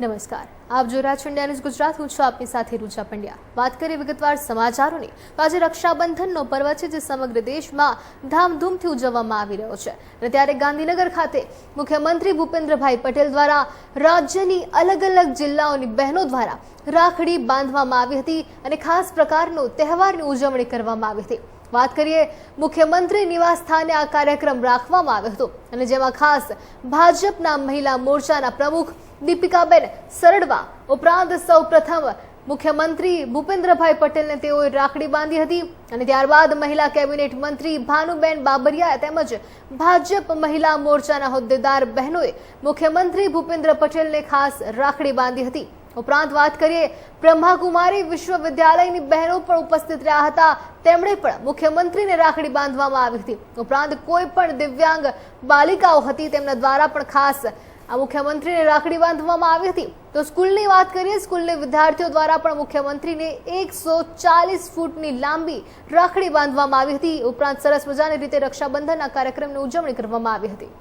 નમસ્કાર. આપ જો રહ્યા ન્યૂઝ ગુજરાત. હું છું આપની સાથે રૂચા પંડ્યા. વાત કરીએ વિગતવાર સમાચારોની, તો આજે રક્ષાબંધનનો પર્વ છે જે સમગ્ર દેશમાં ધામધૂમથી ઉજવવામાં આવી રહ્યો છે. અને ત્યારે ગાંધીનગર ખાતે મુખ્યમંત્રી ભૂપેન્દ્રભાઈ પટેલ દ્વારા રાજ્યની અલગ અલગ જિલ્લાઓની બહેનો દ્વારા રાખડી બાંધવામાં આવી હતી અને ખાસ પ્રકારનો તહેવારની ઉજવણી કરવામાં આવી હતી. વાત કરીએ મુખ્યમંત્રી નિવાસ સ્થાને આ કાર્યક્રમ રાખવામાં આવ્યો હતો. અને જેમાં ખાસ ભાજપના મહિલા મોરચાના પ્રમુખ દીપિકાબેન સરડવા ઉપરાંત સૌ પ્રથમ મુખ્યમંત્રી ભૂપેન્દ્રભાઈ પટેલને તેઓએ રાખડી બાંધી હતી અને ત્યારબાદ મહિલા કેબિનેટ મંત્રી ભાનુબેન બાબરિયા તેમજ ભાજપ મહિલા મોરચાના હોદ્દેદાર બહેનોએ મુખ્યમંત્રી ભૂપેન્દ્ર પટેલને ખાસ રાખડી બાંધી હતી. ઉપરાંત વાત કરીએ બ્રહ્માકુમારી વિશ્વવિદ્યાલયની બહેનો પણ ઉપસ્થિત રહ્યા હતા. તેમણે પણ મુખ્યમંત્રીને રાખડી બાંધવામાં આવી હતી. ઉપરાંત કોઈ પણ દિવ્યાંગ બાલિકાઓ હતી તેમના દ્વારા પણ ખાસ આ મુખ્યમંત્રીને રાખડી બાંધવામાં આવી હતી. તો સ્કૂલની વાત કરીએ, સ્કૂલની વિદ્યાર્થીઓ દ્વારા પણ મુખ્યમંત્રીને એકસો ચાલીસ ફૂટની લાંબી રાખડી બાંધવામાં આવી હતી. ઉપરાંત સરસ મજાની રીતે રક્ષાબંધનના કાર્યક્રમની ઉજવણી કરવામાં આવી હતી.